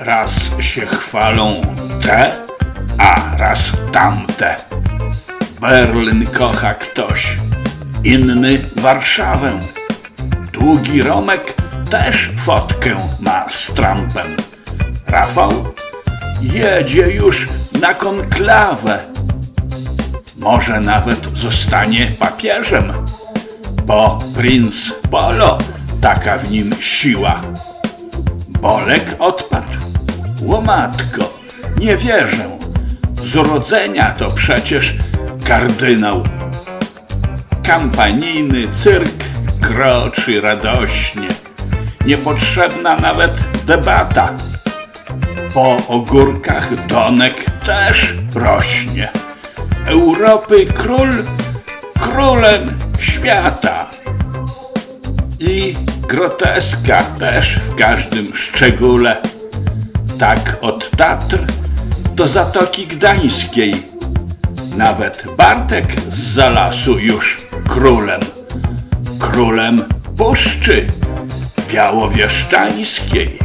Raz się chwalą te, a raz tamte. Berlin kocha ktoś, inny Warszawę. Długi Romek też fotkę ma z Trumpem. Rafał jedzie już na konklawę. Może nawet zostanie papieżem, bo princ Polo taka w nim siła. Bolek odpadł. Łomatko, nie wierzę. Z urodzenia to przecież kardynał. Kampanijny cyrk kroczy radośnie. Niepotrzebna nawet debata. Po ogórkach donek też rośnie. Europy król królem świata i groteska też w każdym szczególe. Tak od Tatr do Zatoki Gdańskiej. Nawet Bartek z Zalasu już królem. Królem Puszczy Białowieszczańskiej.